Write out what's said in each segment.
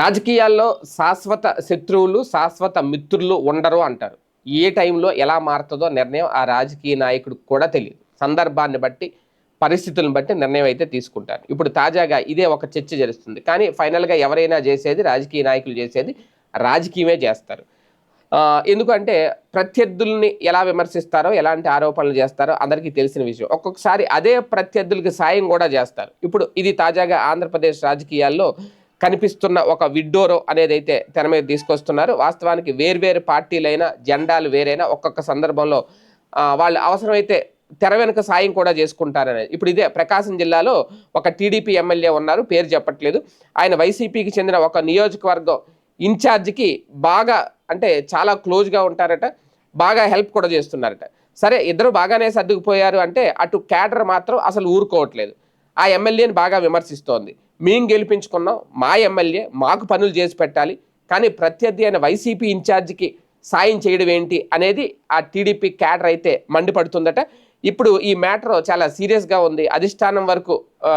రాజకీయాల్లో శాశ్వత శత్రువులు శాశ్వత మిత్రులు ఉండరు అంటారు. ఏ టైంలో ఎలా మారుతుందో నిర్ణయం ఆ రాజకీయ నాయకుడికి కూడా తెలియదు. సందర్భాన్ని బట్టి పరిస్థితులను బట్టి నిర్ణయం అయితే తీసుకుంటారు. ఇప్పుడు తాజాగా ఇదే ఒక చర్చ జరుగుతుంది. కానీ ఫైనల్గా ఎవరైనా చేసేది రాజకీయ నాయకులు చేసేది రాజకీయమే చేస్తారు. ఎందుకంటే ప్రత్యర్థుల్ని ఎలా విమర్శిస్తారో ఎలాంటి ఆరోపణలు చేస్తారో అందరికీ తెలిసిన విషయం. ఒక్కొక్కసారి అదే ప్రత్యర్థులకి సాయం కూడా చేస్తారు. ఇప్పుడు ఇది తాజాగా ఆంధ్రప్రదేశ్ రాజకీయాల్లో కనిపిస్తున్న ఒక విడ్డోరో అనేది అయితే తెర మీద తీసుకొస్తున్నారు. వాస్తవానికి వేర్వేరు పార్టీలైనా జెండాలు వేరైనా ఒక్కొక్క సందర్భంలో వాళ్ళు అవసరమైతే తెర వెనుక సాయం కూడా చేసుకుంటారనేది ఇప్పుడు ఇదే ప్రకాశం జిల్లాలో ఒక టీడీపీ ఎమ్మెల్యే ఉన్నారు పేరు చెప్పట్లేదు. ఆయన వైసీపీకి చెందిన ఒక నియోజకవర్గం ఇన్ఛార్జికి బాగా అంటే చాలా క్లోజ్గా ఉంటారట బాగా హెల్ప్ కూడా చేస్తున్నారట. సరే ఇద్దరు బాగానే సర్దుకుపోయారు అంటే అటు క్యాడర్ మాత్రం అసలు ఊరుకోవట్లేదు. ఆ ఎమ్మెల్యేని బాగా విమర్శిస్తోంది. మేము గెలిపించుకున్నాం మా ఎమ్మెల్యే మాకు పనులు చేసి పెట్టాలి కానీ ప్రత్యర్థి అయిన వైసీపీ ఇన్ఛార్జికి సాయం చేయడం ఏంటి అనేది ఆ టీడీపీ క్యాడర్ అయితే మండిపడుతుందట. ఇప్పుడు ఈ మ్యాటర్ చాలా సీరియస్గా ఉంది అధిష్టానం వరకు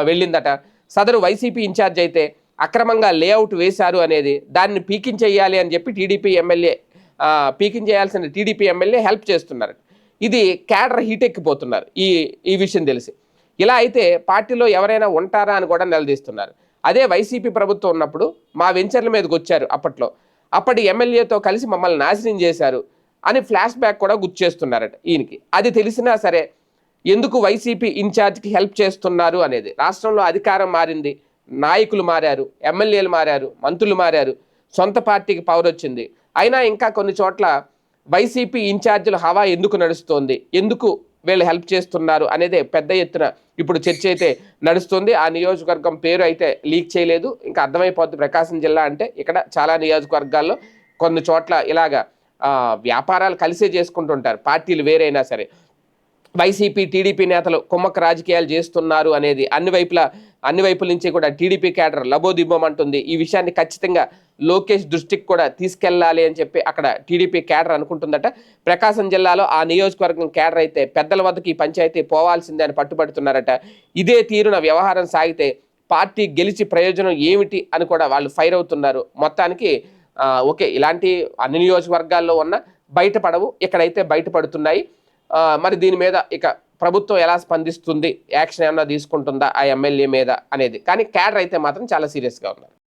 వెళ్ళిందట. సదరు వైసీపీ ఇన్ఛార్జ్ అయితే అక్రమంగా లేఅవుట్ వేశారు అనేది దాన్ని పీకించేయాలి అని చెప్పి టీడీపీ ఎమ్మెల్యే పీకింగ్ పీకించేయాల్సిన టీడీపీ ఎమ్మెల్యే హెల్ప్ చేస్తున్నారు ఇది క్యాడర్ హీట్ ఎక్కిపోతున్నారు ఈ ఈ విషయం తెలిసి. ఇలా అయితే పార్టీలో ఎవరైనా ఉంటారా అని కూడా నిలదీస్తున్నారు. అదే వైసీపీ ప్రభుత్వం ఉన్నప్పుడు మా వెంచర్ల మీదకి వచ్చారు అప్పట్లో. అప్పటి ఎమ్మెల్యేతో కలిసి మమ్మల్ని నాశనం చేశారు అని ఫ్లాష్ బ్యాక్ కూడా గుర్తు చేస్తున్నారట ఈయనకి. అది తెలిసినా సరే ఎందుకు వైసీపీ ఇన్ఛార్జ్కి హెల్ప్ చేస్తున్నారు అనేది. రాష్ట్రంలో అధికారం మారింది నాయకులు మారారు ఎమ్మెల్యేలు మారారు మంత్రులు మారారు సొంత పార్టీకి పవర్ వచ్చింది. అయినా ఇంకా కొన్ని చోట్ల వైసీపీ ఇన్ఛార్జీల హవా ఎందుకు నడుస్తోంది? ఎందుకు వీళ్ళు హెల్ప్ చేస్తున్నారు అనేది పెద్ద ఎత్తున ఇప్పుడు చర్చ అయితే నడుస్తుంది. ఆ నియోజకవర్గం పేరు అయితే లీక్ చేయలేదు. ఇంకా అర్థమైపోద్ది ప్రకాశం జిల్లా అంటే ఇక్కడ చాలా నియోజకవర్గాల్లో కొన్ని చోట్ల ఇలాగా వ్యాపారాలు కలిసే చేసుకుంటుంటారు. పార్టీలు వేరైనా సరే. వైసీపీ టీడీపీ నేతలు కుమ్మక్క రాజకీయాలు చేస్తున్నారు అనేది అన్ని వైపుల అన్ని వైపుల నుంచి కూడా టీడీపీ క్యాడర్ లబోదిబ్బం అంటుంది. ఈ విషయాన్ని ఖచ్చితంగా లోకేష్ దృష్టికి కూడా తీసుకెళ్ళాలి అని చెప్పి అక్కడ టీడీపీ కేడర్ అనుకుంటుందట. ప్రకాశం జిల్లాలో ఆ నియోజకవర్గం కేడర్ అయితే పెద్దల వద్దకు ఈ పంచాయతీ పోవాల్సిందే అని పట్టుబడుతున్నారట. ఇదే తీరున వ్యవహారం సాగితే పార్టీ గెలిచి ప్రయోజనం ఏమిటి అని కూడా వాళ్ళు ఫైర్ అవుతున్నారు. మొత్తానికి ఓకే ఇలాంటి అన్ని నియోజకవర్గాల్లో ఉన్న బయటపడవు ఇక్కడైతే బయటపడుతున్నాయి. మరి దీని మీద ఇక ప్రభుత్వం ఎలా స్పందిస్తుంది? యాక్షన్ ఏమన్నా తీసుకుంటుందా ఆ ఎమ్మెల్యే మీద అనేది. కానీ క్యాడర్ అయితే మాత్రం చాలా సీరియస్గా ఉన్నారు.